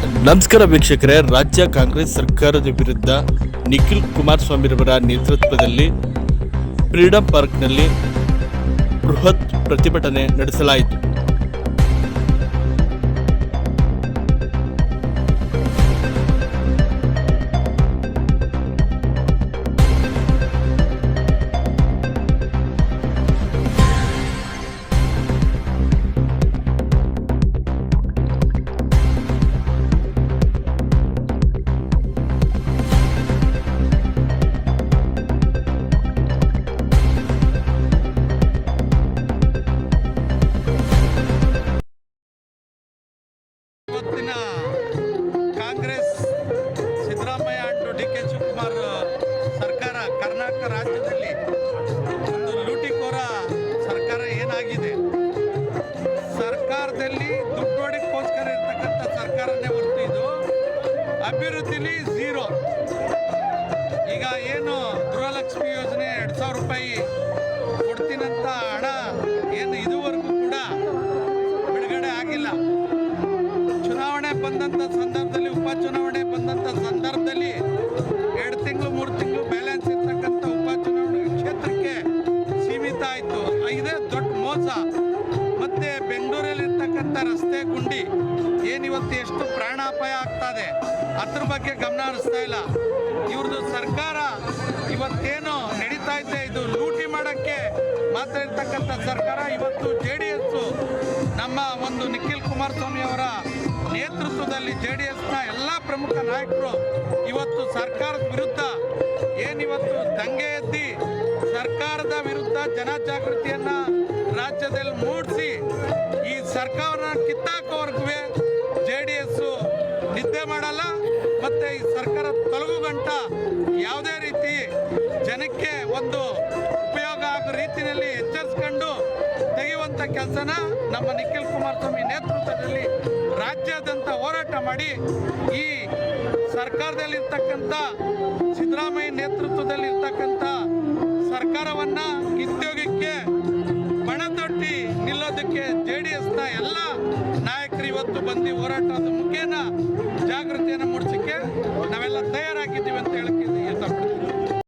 ನಮಸ್ಕಾರ ವೀಕ್ಷಕರೇ ರಾಜ್ಯ ಕಾಂಗ್ರೆಸ್ ಸರ್ಕಾರದ ವಿರುದ್ಧ ನಿಖಿಲ್ ಕುಮಾರಸ್ವಾಮಿರವರ ನೇತೃತ್ವದಲ್ಲಿ ಫ್ರೀಡಂ ಪಾರ್ಕ್ನಲ್ಲಿ ಬೃಹತ್ ಪ್ರತಿಭಟನೆ ನಡೆಸಲಾಯಿತು. ಕರ್ನಾಟಕ ರಾಜ್ಯದಲ್ಲಿ ಒಂದು ಲೂಟಿಕೋರ ಸರ್ಕಾರ ಏನಾಗಿದೆ? ಸರ್ಕಾರದಲ್ಲಿ ದುಡ್ಡೋಡಿಕೋಸ್ಕರ ಇರ್ತಕ್ಕಂಥ ಸರ್ಕಾರನೇ ಹೊರತು ಇದು ಅಭಿವೃದ್ಧಿಲಿ ಝೀರೋ. ಈಗ ಏನು ಗೃಹಲಕ್ಷ್ಮಿ ಯೋಜನೆ ಎರಡು ಸಾವಿರ ರೂಪಾಯಿ ಕೊಡ್ತೀನಂತ ಹಣ ಏನು ಮತ್ತೆ ಬೆಂಗಳೂರಲ್ಲಿರ್ತಕ್ಕಂಥ ರಸ್ತೆ ಗುಂಡಿ, ಏನಿವತ್ತು ಎಷ್ಟು ಪ್ರಾಣಾಪಾಯ ಆಗ್ತದೆ, ಅದ್ರ ಬಗ್ಗೆ ಗಮನ ಹರಿಸ್ತಾ ಇಲ್ಲ. ಇವ್ರದ್ದು ಸರ್ಕಾರ ಇವತ್ತೇನು ನಡೀತಾ ಇದೆ, ಇದು ಲೂಟಿ ಮಾಡೋಕ್ಕೆ ಮಾತ್ರ ಇರ್ತಕ್ಕಂಥ ಸರ್ಕಾರ ಇವತ್ತು ಜೆ ಡಿ ಎಸ್ ನಮ್ಮ ಒಂದು ನಿಖಿಲ್ ಕುಮಾರಸ್ವಾಮಿ ಅವರ ನೇತೃತ್ವದಲ್ಲಿ ಜೆ ಡಿ ಎಸ್ನ ಎಲ್ಲ ಪ್ರಮುಖ ನಾಯಕರು ಇವತ್ತು ಸರ್ಕಾರದ ವಿರುದ್ಧ ಏನಿವತ್ತು ದಂಗೆ ಎದ್ದಿ ಸರ್ಕಾರದ ವಿರುದ್ಧ ಜನಜಾಗೃತಿಯನ್ನ ರಾಜ್ಯದಲ್ಲಿ ಮೂಡಿಸಿ ಈ ಸರ್ಕಾರನ ಕಿತ್ತಾಕೋವರೆಗೂ ಜೆ ಡಿ ಎಸ್ ನಿದ್ದೆ ಮಾಡಲ್ಲ. ಮತ್ತೆ ಈ ಸರ್ಕಾರ ತೊಲಗು ಗಂಟ ಯಾವುದೇ ರೀತಿ ಜನಕ್ಕೆ ಒಂದು ಉಪಯೋಗ ಆಗೋ ರೀತಿಯಲ್ಲಿ ಎಚ್ಚರಿಸ್ಕೊಂಡು ತೆಗೆಯುವಂಥ ಕೆಲಸನ ನಮ್ಮ ನಿಖಿಲ್ ಕುಮಾರಸ್ವಾಮಿ ನೇತೃತ್ವದಲ್ಲಿ ರಾಜ್ಯಾದ್ಯಂತ ಹೋರಾಟ ಮಾಡಿ ಈ ಸರ್ಕಾರದಲ್ಲಿರ್ತಕ್ಕಂಥ ಸಿದ್ದರಾಮಯ್ಯ ನೇತೃತ್ವದಲ್ಲಿ ನಿಲ್ಲೋದಕ್ಕೆ ಜೆ ಡಿ ಎಸ್ನ ಎಲ್ಲ ನಾಯಕರು ಇವತ್ತು ಬಂದು ಹೋರಾಟದ ಮುಖೇನ ಜಾಗೃತಿಯನ್ನು ಮೂಡಿಸಕ್ಕೆ ನಾವೆಲ್ಲ ಹೇಳಿ